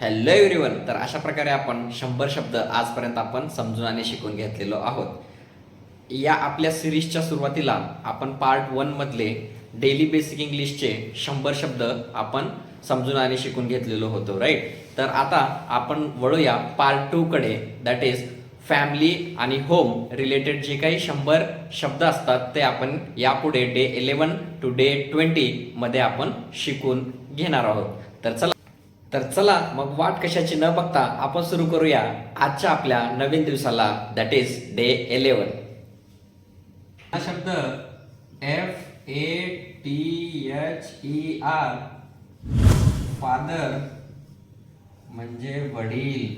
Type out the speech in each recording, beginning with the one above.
Hello everyone तर अशा प्रकारे आपण शंभर शब्द आजपर्यंत आपण समजून आणि शिकून घेतलेलो आहोत. या आपल्या सिरीजच्या सुरुवातीला आपण पार्ट वनमधले डेली बेसिक इंग्लिशचे शंभर शब्द आपण समजून आणि शिकून घेतलेलो होतो राईट तर आता आपण वळूया पार्ट टूकडे दॅट इज फॅमिली आणि होम रिलेटेड जे काही शंभर शब्द असतात ते आपण यापुढे डे इलेवन टू डे ट्वेंटीमध्ये आपण शिकून घेणार आहोत. तर चला तर चला मग वाट कशाची न बघता आपण सुरू करूया आजच्या आपल्या नवीन दिवसाला दॅट इज डे इलेवन हा शब्द F A T H E R father म्हणजे वडील.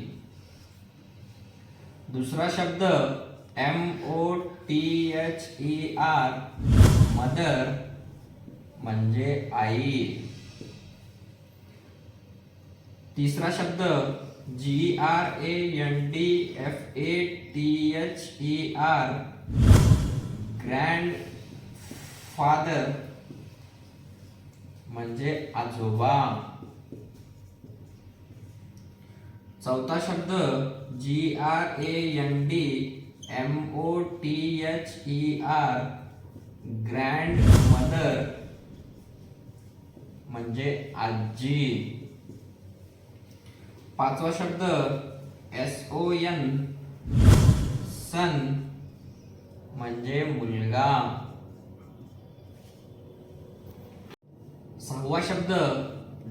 दुसरा शब्द M O T H E R mother म्हणजे आई. तिसरा शब्द G R A N D F A T H E R grand father म्हणजे आजोबा. चौथा शब्द G R A N D M O T H E R grand mother म्हणजे आजी. पाचवा शब्द एस ओ एन. सन म्हणजे मुलगा. सहावा शब्द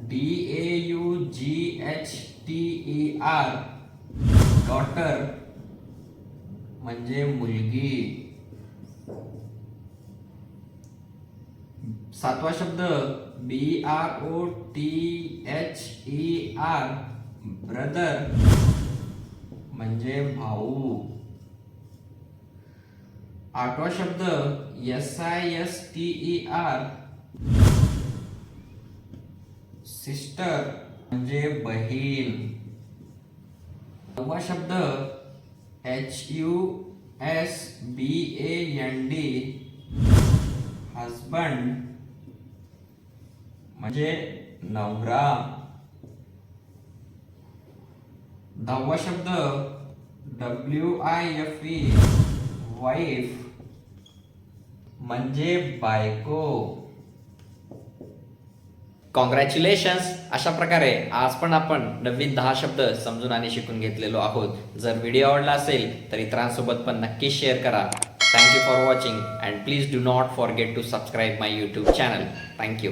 D A U G H T E R. Daughter म्हणजे मुलगी. सातवा शब्द B R O T H E R. Brother म्हणजे भाऊ. आठवा शब्द S I S T E R sister म्हणजे बहीण. नववा शब्द H U S B A N D husband म्हणजे नवरा. दहावा शब्द W I F E wife म्हणजे बायको. कॉंग्रॅच्युलेशन्स अशा प्रकारे आज पण आपण नवीन दहा शब्द समजून आणि शिकून घेतलेलो आहोत. जर व्हिडिओ आवडला असेल तर इतरांसोबत पण नक्की शेअर करा. Thank you for watching and please do not forget to subscribe my YouTube channel thank you